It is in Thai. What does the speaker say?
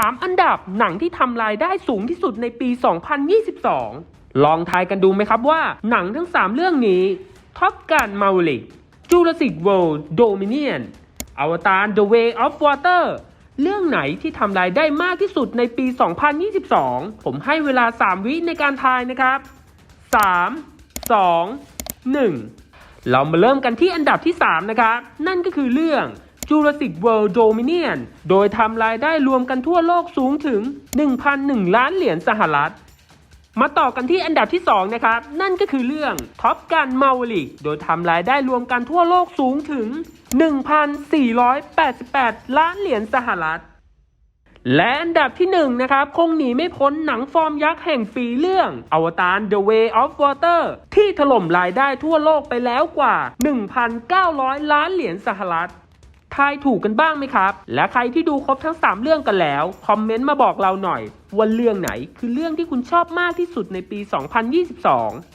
3 อันดับหนังที่ทำรายได้สูงที่สุดในปี 2022 ลองทายกันดูไหมครับว่าหนังทั้ง 3 เรื่องนี้ Top Gun Maverick Jurassic World Dominion อวตาร The Way of Water เรื่องไหนที่ทำรายได้มากที่สุดในปี 2022 ผมให้เวลา 3 วิในการทายนะครับ 3 2 1 เรามาเริ่มกันที่อันดับที่ 3 นะครับ นั่นก็คือเรื่อง Jurassic World Dominion โดยทำรายได้รวมกันทั่วโลกสูงถึง 1,001 ล้านเหรียญสหรัฐ มาต่อกันที่อันดับที่ 2 นะครับ นั่นก็คือเรื่อง Top Gun Maverick โดยทำรายได้รวมกันทั่วโลกสูงถึง 1,488 ล้านเหรียญสหรัฐและอันดับที่1นะครับ คงหนีไม่พ้นหนังฟอร์มยักษ์แห่งปีเรื่อง อวตาร The Way of Water ที่ถล่มรายได้ทั่วโลกไปแล้วกว่า 1,900 ล้านเหรียญสหรัฐ ทายถูกกันบ้างไหมครับ และใครที่ดูครบทั้ง 3 เรื่องกันแล้ว คอมเมนต์มาบอกเราหน่อยว่าเรื่องไหนคือเรื่องที่คุณชอบมากที่สุดในปี 2022